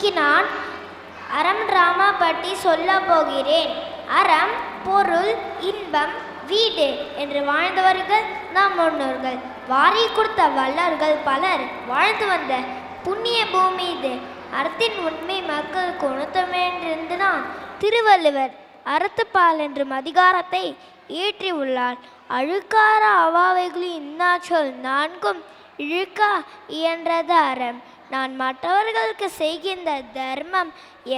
இன்னைக்கு நான் அறம் டிராமா பற்றி சொல்ல போகிறேன். அறம் பொருள் இன்பம் வீடு என்று வாழ்ந்தவர்கள் நாம் முன்னோர்கள். வாரி கொடுத்த வல்லர்கள் பலர் வாழ்ந்து வந்த புண்ணிய பூமி இது. அறத்தின் உண்மை மக்களுக்கு உணர்த்தமென்றிருந்துதான் திருவள்ளுவர் அறத்துப்பால் என்றும் அதிகாரத்தை இயற்றி உள்ளார். அழுக்கார அவாவைகளின் இன்னாச்சொல் நான்கும் இழுக்கா இயன்றது அறம் நான் மற்றவர்களுக்கு செய்கின்ற தர்மம்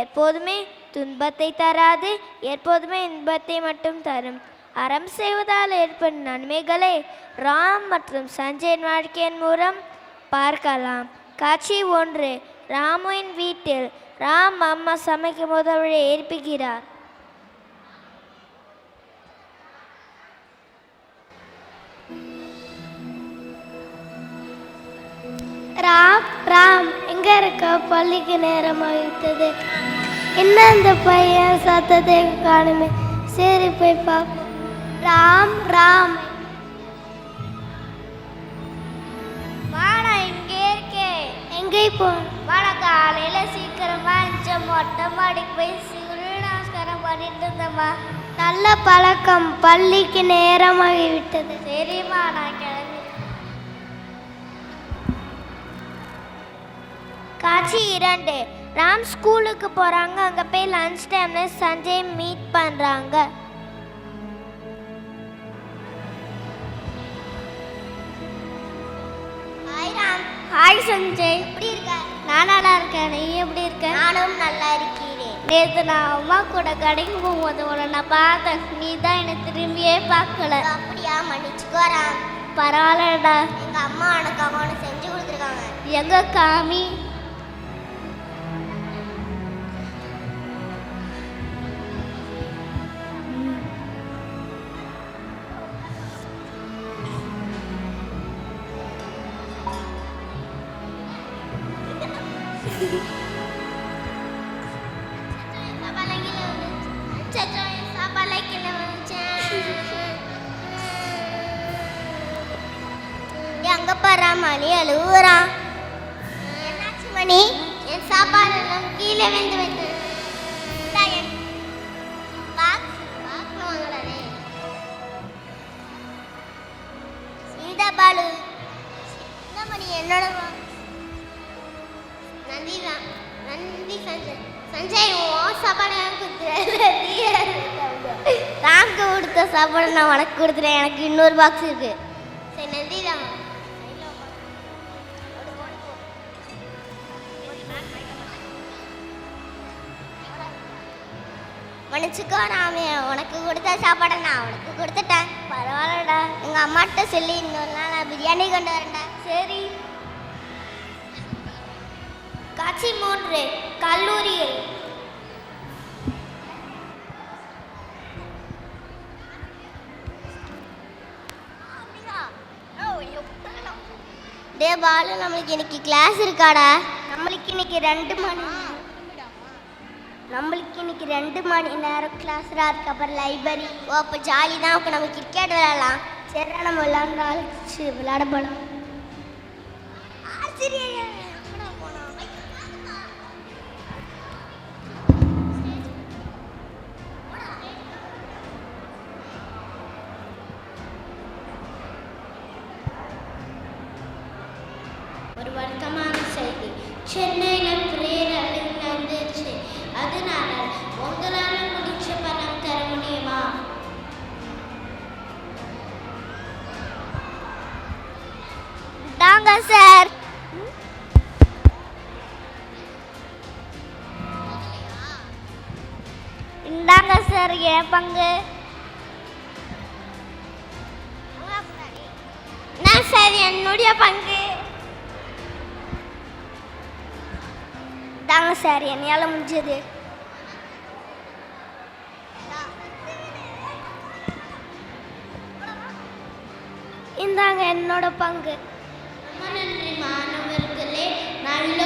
எப்போதுமே துன்பத்தை தராது எப்போதுமே இன்பத்தை மட்டும் தரும். அறம் செய்வதால் ஏற்படும் நன்மைகளை ராம் மற்றும் சஞ்சயின் வாழ்க்கையின் மூலம் பார்க்கலாம். காட்சி ஒன்று ராமுவின் வீட்டில் ராம் அம்மா சமைக்கும் போது அவளை ஏற்பிக்கிறார். ராம் ராம் எங்க இருக்க? பள்ளிக்கு நேரமாகிவிட்டது என்ன அந்த பையன் சத்தத்தை காணுமே? சரி போய் பா. ராம் ராம். வாடா இங்கே இருக்கே. எங்கே போ? வாடா காலையில சீக்கிரமா அஞ்சு மொட்டை மாடிக்கு போய் சூரிய நமஸ்காரம் பண்ணிட்டு இருந்தம்மா. நல்ல பழக்கம். பள்ளிக்கு நேரமாகிவிட்டது சரிம்மா நான் காட்சி இரண்டு. ராம் ஸ்கூலுக்கு போறாங்க. அங்க போய் லஞ்ச் டைம்ல சஞ்சய் மீட் பண்றாங்க. Hi Ram hi Sanjay. எப்படி இருக்க? நான் நல்லா இருக்கேன். நீ எப்படி இருக்க? நானும் நல்லா இருக்கிறேன். நேற்று நான் அம்மா கூட கடைக்கு போகும்போது உன்னை நான் பார்த்தேன். நீ தான் என்னை திரும்பியே பார்க்கல. அப்படியா? மன்னிச்சுக்கோ ராம் பரவாயில்லடா. எங்க அம்மா உனக்கு அவனு செஞ்சு கொடுத்துருக்காங்க. எங்க காமி? எங்க பாரா மணி அழுவுறான் என்னாச்சு மணி? என் சாப்பாடு எல்லாம் கீழே விழுந்து வந்து சீதா பாலு. இந்த மணி என்னோட நந்தி தான் நந்தி சஞ்சய். சஞ்சய் உன் சாப்பாடு எனக்கு கொடுத்துறேன் ராம்க்கு கொடுத்த சாப்பாடு நான் உனக்கு கொடுத்துறேன் எனக்கு இன்னொரு பாக்ஸ் இருக்குது மன்னிச்சுக்கோ நான். உனக்கு கொடுத்த சாப்பாடை நான் உனக்கு கொடுத்துட்டேன். பரவாயில்லடா. எங்கள் அம்மாட்ட சொல்லி இன்னொரு நாள் நான் பிரியாணி கொண்டு வரேன்டா. சரி. காட்சி மூன்று. கல்லூரியில் டே பாலு நம்மளுக்கு இன்னைக்கு கிளாஸ் இருக்காடா. நம்மளுக்கு இன்னைக்கு ரெண்டு மணி. நம்மளுக்கு இன்னைக்கு ரெண்டு மணி நேரம் கிளாஸ்ரா அதுக்கப்புறம் அப்புறம் லைப்ரரி ஓ அப்போ ஜாலி தான். அப்போ நம்ம கிரிக்கெட் விளையாடலாம். சரி நம்ம விளையாண்டாச்சு விளையாட போகலாம் ஆசிரியர்! இந்தாங்க என் பங்கு. நான் சார் என்னுடைய பங்கு? தாங்க சார் என்னையால முடிஞ்சது. இந்தாங்க என்னோட பங்கு. நன்றி மாணவர்களே நல்ல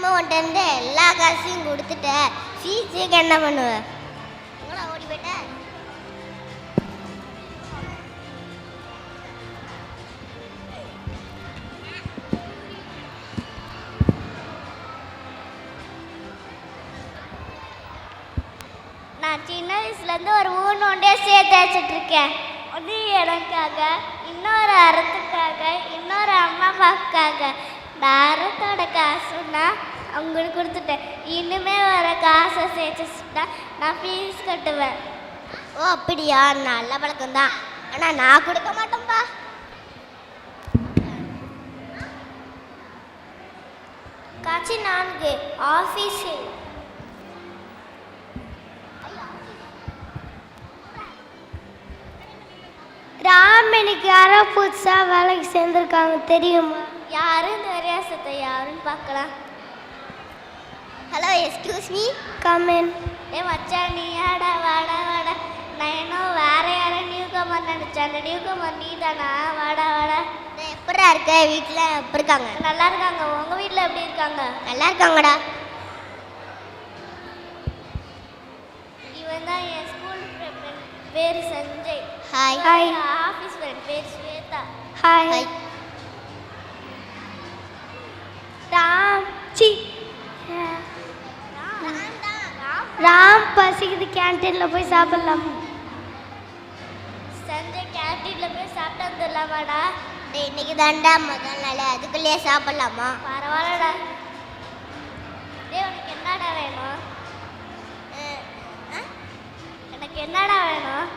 தெரியாமல் இருந்து எல்லா காசையும் கொடுத்துட்ட. சீச்சுக்கு என்ன பண்ணுவேன் உங்களா ஓடி போயிட்ட? நான் சின்ன வயசுலேருந்து ஒரு ஊன் ஒன்றே சேர்த்து வச்சிட்ருக்கேன். ஒன்று எனக்காக இன்னொரு அறத்துக்காக இன்னொரு அம்மா அப்பாவுக்காக நான் காசுன்னா அவங்களுக்கு கொடுத்துட்டேன். இனிமே வர காசை சேர்த்துட்டா நான் ஃபீஸ் கட்டுவேன். ஓ அப்படியா? நல்ல பழக்கம் தான் ஆனால் நான் கொடுக்க மாட்டேன்பா. காட்சி நான்கு ஆஃபீஸில் ராம் எனக்கு யாரோ புதுசாக வேலைக்கு சேர்ந்துருக்காங்க தெரியுமா? யாரும் இந்த விரியாசத்தை யாருன்னு பார்க்கலாம். ஹலோ எஸ்கியூஸ் மீ கமெண்ட் ஏ மச்சான் நீ ஆடா வாடா வாடா. நான் இன்னும் வேற யாரும் நியூ கமர் நினச்சேன். அந்த நியூ கமர் நீ தானா வாடா. வாடா எப்படா இருக்க? வீட்டில் எப்படி இருக்காங்க? நல்லா இருக்காங்க. உங்க வீட்டில் எப்படி இருக்காங்க? நல்லா இருக்காங்கடா. இவன் தான் என் ஸ்கூல் ஃப்ரெண்ட் பேர் Sanjay. Hi hi office friend பேர் ஸ்வேதா. ஹாய் ராம் சி ராம் பசிக்குது கேன்டீனில் போய் சாப்பிடலாம். சஞ்சய் கேன்டீனில் போய் சாப்பிட்டு வந்துடலாமாடா? இன்னைக்கு தாண்டா முதல் நாள். அதுக்குள்ளேயே சாப்பிடலாமா? பரவாயில்லடா. டேய் உனக்கு என்னடா வேணும்? எனக்கு என்னடா வேணும்?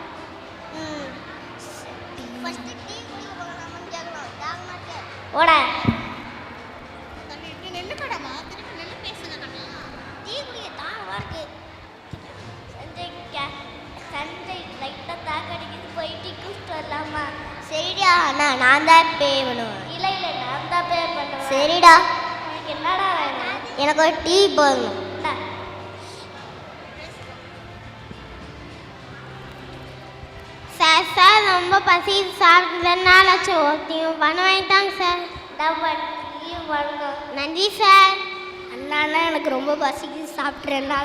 டீ ஓட. நான் தான் பே பண்ணுவேன். இல்லை இல்லை நான் தான் பே பண்ணுவேன். சரிடா. உனக்கு என்னடா வேணும்? எனக்கு ஒரு டீ இந்தா. சார் சார் ரொம்ப பசி ஆச்சு ஓகேயும் பண்ண வாங்கிட்டாங்க சார். நம்ம டீ வரணும் நன்றி சார். அண்ணாண்ணா எனக்கு ரொம்ப பசிக்கு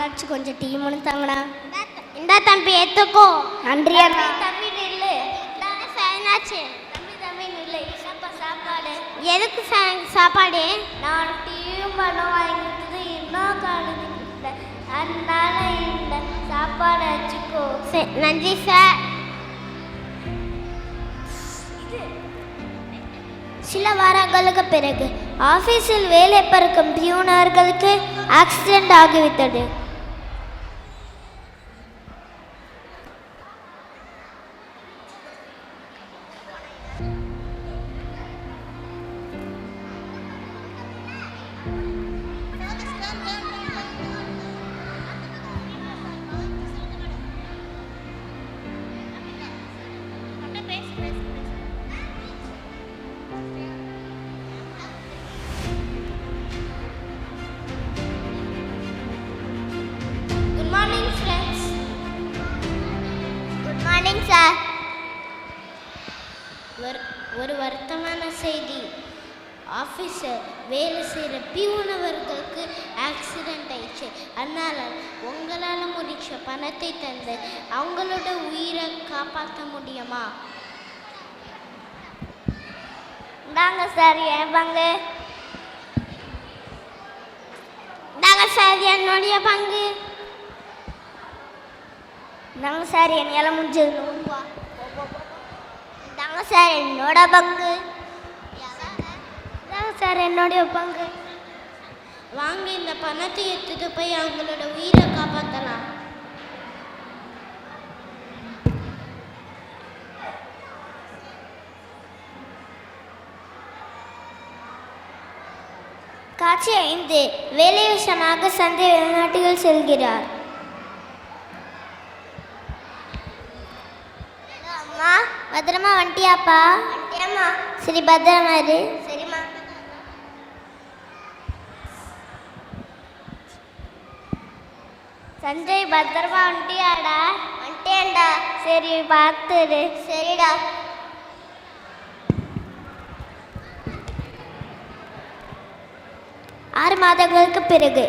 ஆச்சு கொஞ்சம் டீ மணி தாங்கண்ணா இந்தா தம்பி ஏற்றுக்கோ நன்றி அண்ணா. தம்பி நில்லு. சார் என்னாச்சு தம்பி தம்பி நில்லு என்னப்பா சாப்பாடு எதுக்கு சாப்பாடு? நான் டீயும் பணம் வாங்கிட்டது இன்னும் இல்லை அதனால இந்த சாப்பாடு வச்சுக்கோ. நன்றி சார். சில வாரங்களுக்கு பிறகு ஆபீஸில் வேலை பார்க்கும் பியூனர்களுக்கு ஆக்சிடென்ட் ஆகிவிட்டது. சார் ஒரு ஒரு வருத்தமான செய்தி. ஆஃபீஸர் வேலை செய்கிற பியூனவர்களுக்கு ஆக்சிடெண்ட் ஆயிடுச்சு. அதனால் உங்களால் முடிச்ச பணத்தை தந்து அவங்களோட உயிரை காப்பாற்ற முடியுமா? இந்தாங்க சார் என் பங்கு? இந்தாங்க சார் என்னுடைய பங்கு. தாங்க சார் என்னால் முடிஞ்சது. நூறுரூவா தாங்க சார் என்னோட பங்கு. தாங்க சார் என்னுடைய பங்கு. வாங்க இந்த பணத்தை எடுத்துட்டு போய் அவங்களோட உயிரை காப்பாற்றலாம் காட்சி ஐந்து. வேலை விஷயமாக சந்தை வெளிநாட்டுகள் செல்கிறார். பத்திரமா வந்துட்டியாப்பா? வந்துட்டியாம்மா சரி பத்திரமா இரு. சரிம்மா. சஞ்சய் பத்திரமா வந்துட்டியாடா? வந்துட்டேன்டா. சரி பார்த்துரு சரிடா. ஆறு மாதங்களுக்கு பிறகு.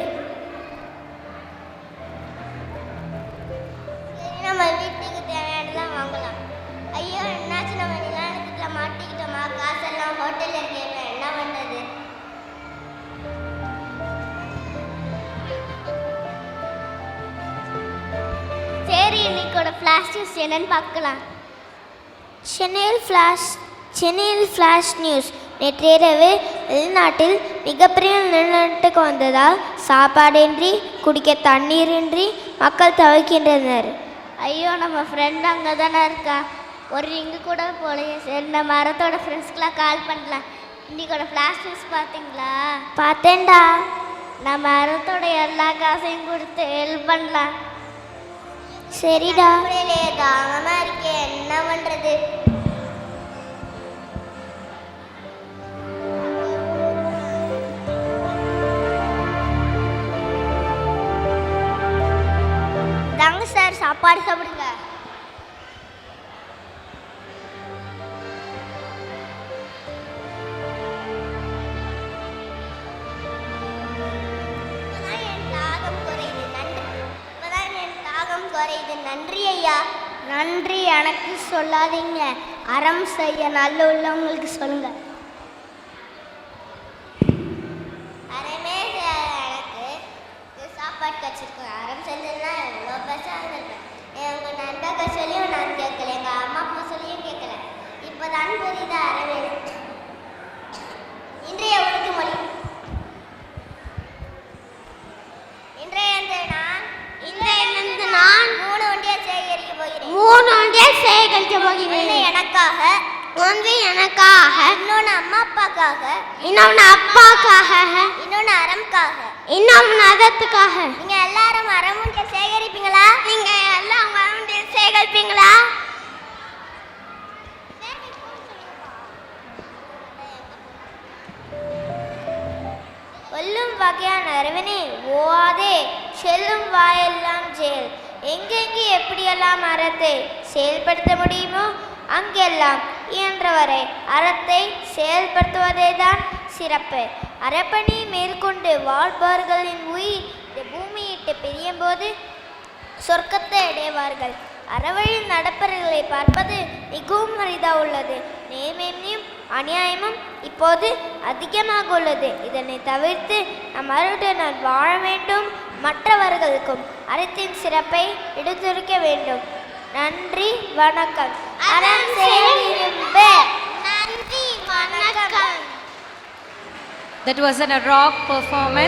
இன்னைக்கு ஃப்ளாஷ் நியூஸ் என்னன்னு பார்க்கலாம். சென்னையில் ஃப்ளாஷ் சென்னையில் ஃப்ளாஷ் நியூஸ் நேற்றிரவு வெளிநாட்டில் மிகப்பெரிய நிலநடுக்கம் வந்ததால் சாப்பாடின்றி குடிக்க தண்ணீரின்றி மக்கள் தவிக்கின்றனர். ஐயோ நம்ம ஃப்ரெண்ட் அங்கே தானே இருக்கா? ஒரு ரிங்கு கூட போலையே. சரி நம்ம மரத்தோட ஃப்ரெண்ட்ஸ்க்கெலாம் கால் பண்ணலாம். இன்னைக்கோட ஃப்ளாஷ் நியூஸ் பார்த்தீங்களா? பார்த்தேன்டா. நம்ம மரத்தோட எல்லா காசையும் கொடுத்து ஹெல்ப் பண்ணலாம். சரிடா. தாகமா இருக்கே என்ன பண்றது? தாங்க சார் சாப்பாடு சாப்பிடுங்க. சொல்லாதீங்க. அறம் செய்ய நல்ல உள்ளவங்களுக்கு சொல்லுங்க. அறமே எனக்கு. சாப்பாடு கச்சிருக்கேன் அறம் செஞ்சதுன்னா எவ்வளோ பெருசாக இருந்திருப்பேன் எங்கள் நண்பர்கள் சொல்லியும் நான் கேட்கல. எங்கள் அம்மா அப்பா சொல்லியும் கேட்கல. இப்போ தான் புரியுது அறவே? இன்றைய உறுதிமொழி இன்றைய நான் இன்றைய இந்த நான் மூணு வண்டியை சேகரிக்க ஒன்றே சேகரிக்க போகிறேன். எனக்காக. ஒன்று எனக்காக. இன்னொன்று அம்மா அப்பாக்காக. இன்னொன்று அப்பாக்காக. இன்னொன்று அறம்காக இன்னொன்று நகத்துக்காக நீங்க எல்லாரும் மரமுண்டை சேகரிப்பீங்களா? நீங்க எல்லாம் மறுபடிய சேகரிப்பீங்களா? கொல்லும் வகையான அரவனே ஓவாதே செல்லும் வாயெல்லாம் செயல் எங்கெங்கே எப்படியெல்லாம் அறத்தை செயல்படுத்த முடியுமோ அங்கெல்லாம் இயன்றவரை. அறத்தை செயல்படுத்துவதே தான் சிறப்பு. அறப்பணி மேற்கொண்டு வாழ்பவர்களின் உயிர் இந்த பூமியிட்டு பிரியும் போது சொர்க்கத்தை அடைவார்கள். அறவழியில் நடப்பவர்களை பார்ப்பது மிகவும் அரிதாக உள்ளது. நேர்மையும் அநியாயமும் இப்போது அதிகமாக உள்ளது. இதனை தவிர்த்து நம் அருடன் வாழ வேண்டும் மற்றவர்களுக்கும் அறத்தின் சிறப்பை எடுத்துரைக்க வேண்டும். நன்றி வணக்கம். அறம் செய்திரும்ப நன்றி வணக்கம். That was an, a rock performance.